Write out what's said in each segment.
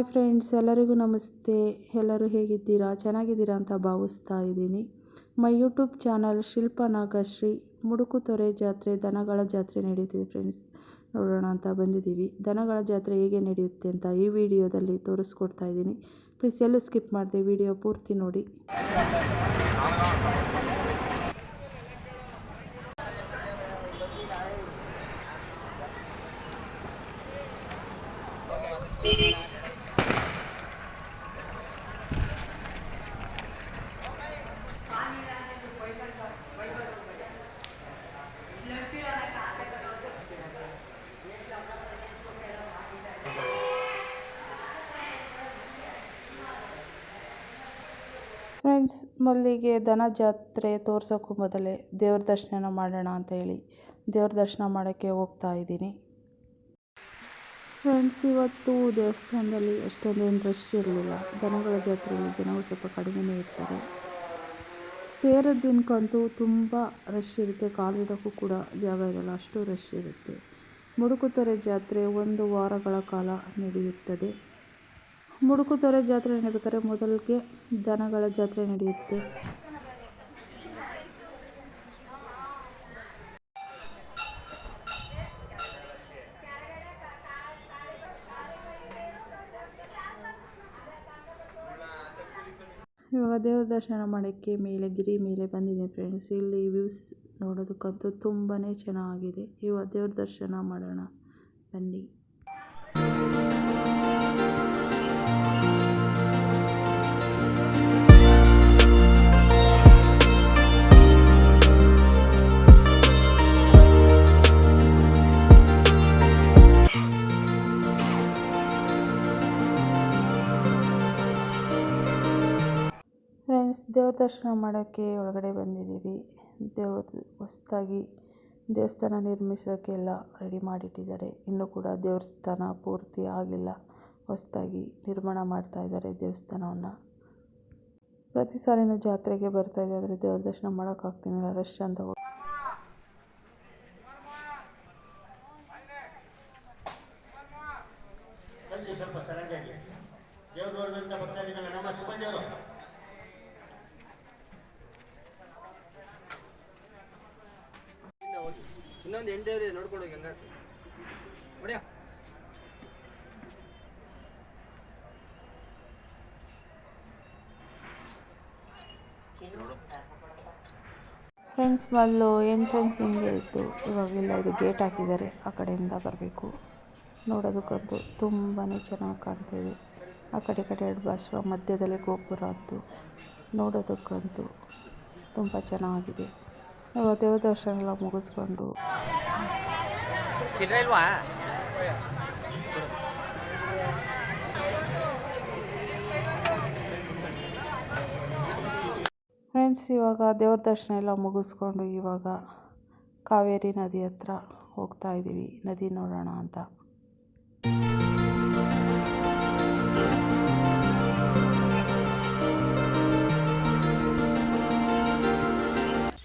Hi friends, ಎಲ್ಲರಿಗೂ ನಮಸ್ತೆ. ಎಲ್ಲರೂ ಹೇಗಿದ್ದೀರಾ? ಚೆನ್ನಾಗಿದ್ದೀರಾ ಅಂತ ಭಾವಿಸ್ತಾ ಇದ್ದೀನಿ. My YouTube channel Shilpa Nagashree Mudukuthore ಜಾತ್ರೆ, ದನಗಳ ಜಾತ್ರೆ ನಡೆಯುತ್ತಿದೆ ಫ್ರೆಂಡ್ಸ್. ನೋಡೋಣ ಅಂತ ಬಂದಿದ್ದೀವಿ. ದನಗಳ ಜಾತ್ರೆ ಹೇಗೆ ನಡೆಯುತ್ತೆ ಅಂತ ಈ ವಿಡಿಯೋದಲ್ಲಿ ತೋರಿಸ್ಕೊಡ್ತಾ ಇದ್ದೀನಿ. ಪ್ಲೀಸ್ ಎಲ್ಲೂ ಸ್ಕಿಪ್ ಮಾಡಿದೆ, ವಿಡಿಯೋ ಪೂರ್ತಿ ನೋಡಿ. ಫ್ರೆಂಡ್ಸ್, ಮಲ್ಲಿಗೆ ದನ ಜಾತ್ರೆ ತೋರ್ಸೋಕ್ಕೂ ಮೊದಲೇ ದೇವ್ರ ದರ್ಶನ ಮಾಡೋಣ ಅಂತ ಹೇಳಿ ದೇವ್ರ ದರ್ಶನ ಮಾಡೋಕ್ಕೆ ಹೋಗ್ತಾ ಇದ್ದೀನಿ. ಫ್ರೆಂಡ್ಸ್, ಇವತ್ತು ದೇವಸ್ಥಾನದಲ್ಲಿ ಅಷ್ಟೊಂದೇನು ರಶ್ ಇರಲಿಲ್ಲ. ದನಗಳ ಜಾತ್ರೆಯಲ್ಲಿ ಜನಗಳು ಸ್ವಲ್ಪ ಕಡಿಮೆನೇ ಇರ್ತಾರೆ. ತೇರದ ದಿನಕ್ಕಂತೂ ತುಂಬ ರಶ್ ಇರುತ್ತೆ. ಕಾಲಿಡೋಕ್ಕೂ ಕೂಡ ಜಾಗ ಇರಲ್ಲ. ಅಷ್ಟು ರಶ್ ಇರುತ್ತೆ. ಮುಡುಕುತೊರೆ ಜಾತ್ರೆ ಒಂದು ವಾರಗಳ ಕಾಲ ನಡೆಯುತ್ತದೆ. ಮುಡುಕುತೊರೆ ಜಾತ್ರೆ ನಡೀಬೇಕಾದ್ರೆ ಮೊದಲಿಗೆ ದನಗಳ ಜಾತ್ರೆ ನಡೆಯುತ್ತೆ. ಇವಾಗ ದೇವ್ರ ದರ್ಶನ ಮಾಡೋಕ್ಕೆ ಮೇಲೆ ಗಿರಿ ಮೇಲೆ ಬಂದಿದೆ ಫ್ರೆಂಡ್ಸ್ ಇಲ್ಲಿ ವ್ಯೂಸ್ ನೋಡೋದಕ್ಕಂತೂ ತುಂಬಾ ಚೆನ್ನಾಗಿದೆ. ಇವಾಗ ದೇವ್ರ ದರ್ಶನ ಮಾಡೋಣ. ಬನ್ನಿ. ಫ್ರೆಂಡ್ಸ್ ದೇವ್ರ ದರ್ಶನ ಮಾಡೋಕ್ಕೆ ಒಳಗಡೆ ಬಂದಿದ್ದೀವಿ. ದೇವ್ರ ಹೊಸ್ದಾಗಿ ದೇವಸ್ಥಾನ ನಿರ್ಮಿಸೋಕ್ಕೆಲ್ಲ ರೆಡಿ ಮಾಡಿಟ್ಟಿದ್ದಾರೆ. ಇನ್ನೂ ಕೂಡ ದೇವಸ್ಥಾನ ಪೂರ್ತಿ ಆಗಿಲ್ಲ. ಹೊಸ್ದಾಗಿ ನಿರ್ಮಾಣ ಮಾಡ್ತಾ ಇದ್ದಾರೆ ದೇವಸ್ಥಾನವನ್ನು. ಪ್ರತಿ ಸಾರಿನೂ ಜಾತ್ರೆಗೆ ಬರ್ತಾ ಇದೆ, ಆದರೆ ದೇವ್ರ ದರ್ಶನ ಮಾಡೋಕ್ಕಾಗ್ತೀನಿಲ್ಲ ರಶ್ ಅಂತ ಸ್ವಲ್ಪ ಸರಂಜಾಗಿ. ಬರ್ತಾ ನಮ್ಮ ಇನ್ನೊಂದು ಹೆಣ್ಣು ಇದೆ, ನೋಡ್ಕೊಂಡು ಹೋಗಿ ಹಂಗಾಸ ಹೊಡ್ಯಾ. ಫ್ರೆಂಡ್ಸ್ ಬಲ್ಲು ಎಂಟ್ರೆನ್ಸ್ ಹಿಂಗೆ ಇತ್ತು. ಇವಾಗೆಲ್ಲ ಇದು ಗೇಟ್ ಹಾಕಿದ್ದಾರೆ. ಆ ಕಡೆಯಿಂದ ಬರಬೇಕು. ನೋಡೋದಕ್ಕಂತೂ ತುಂಬಾ ಚೆನ್ನಾಗಿ ಕಾಣ್ತಿದೆ ಆ ಕಡೆ ಕಡೆ ಎರಡು ಬಸ್ವ ಮಧ್ಯದಲ್ಲಿ ಗೋಪುರ ಅಂತೂ ನೋಡೋದಕ್ಕಂತೂ ತುಂಬ ಚೆನ್ನಾಗಿದೆ. ಇವಾಗ ದೇವ್ರ ದರ್ಶನ ಎಲ್ಲ ಮುಗಿಸ್ಕೊಂಡು ಫ್ರೆಂಡ್ಸ್ ಇವಾಗ ದೇವ್ರ ದರ್ಶನ ಎಲ್ಲ ಮುಗಿಸ್ಕೊಂಡು ಇವಾಗ ಕಾವೇರಿ ನದಿ ಹತ್ರ ಹೋಗ್ತಾ ಇದ್ದೀವಿ ನದಿ ನೋಡೋಣ ಅಂತ.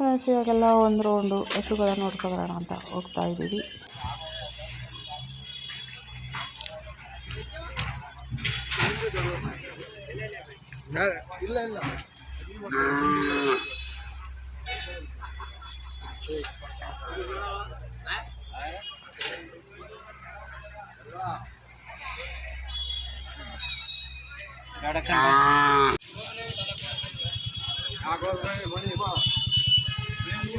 ಫ್ರೆಂಡ್ಸ್ ಇವಾಗೆಲ್ಲ ಒಂದು ರೌಂಡು ಹಸುಗಳನ್ನ ನೋಡ್ಕೊಬರೋಣ ಅಂತ ಹೋಗ್ತಾ ಇದ್ದೀವಿ. ಇಲ್ಲ ಇಲ್ಲ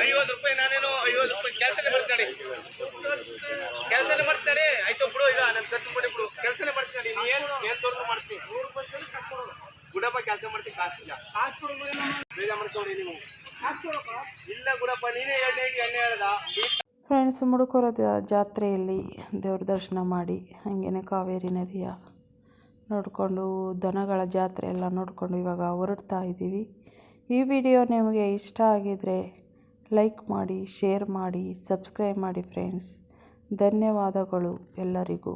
ಐವತ್ತು ರೂಪಾಯಿ ನಾನೇನು ಐವತ್ತು ರೂಪಾಯಿ ಕೆಲಸನೇ ಮಾಡ್ತಾಳೆ ಕೆಲಸನೇ ಮಾಡ್ತಾಳೆ ಆಯ್ತು ಬಿಡು ಇಲ್ಲ ನನ್ನ ಖರ್ಚು ಮಾಡಿ ಬಿಡು. ಕೆಲಸನೇ ಮಾಡ್ತೀನಿ ನೀನು ಏನು ಏನು ತೋರ್ದು ಮಾಡ್ತೀನಿ ನೂರು ರೂಪಾಯಿ ಗುಡಪ್ಪ ಕೆಲಸ ಮಾಡ್ತೀನಿ ಕಾಸಿಲ್ಲ ಕಾಸು ಕೊಡೋದು ಬೇಗ ಮಾಡ್ಕೊಳ್ಳಿ ನೀವು. ಇಲ್ಲ ಗುಡಪ್ಪ, ನೀನೇ ಎಣ್ಣೆ ಎಣ್ಣೆ ಹೇಳ್ದ. ಫ್ರೆಂಡ್ಸ್ ಮುಡುಕೋರ ಜಾತ್ರೆಯಲ್ಲಿ ದೇವ್ರ ದರ್ಶನ ಮಾಡಿ, ಹಾಗೇನೆ ಕಾವೇರಿ ನದಿಯ ನೋಡಿಕೊಂಡು, ದನಗಳ ಜಾತ್ರೆ ಎಲ್ಲ ನೋಡಿಕೊಂಡು ಇವಾಗ ಹೊರಡ್ತಾ ಇದ್ದೀವಿ ಈ ವಿಡಿಯೋ ನಿಮಗೆ ಇಷ್ಟ ಆಗಿದರೆ ಲೈಕ್ ಮಾಡಿ ಶೇರ್ ಮಾಡಿ ಸಬ್ಸ್ಕ್ರೈಬ್ ಮಾಡಿ ಫ್ರೆಂಡ್ಸ್ ಧನ್ಯವಾದಗಳು ಎಲ್ಲರಿಗೂ.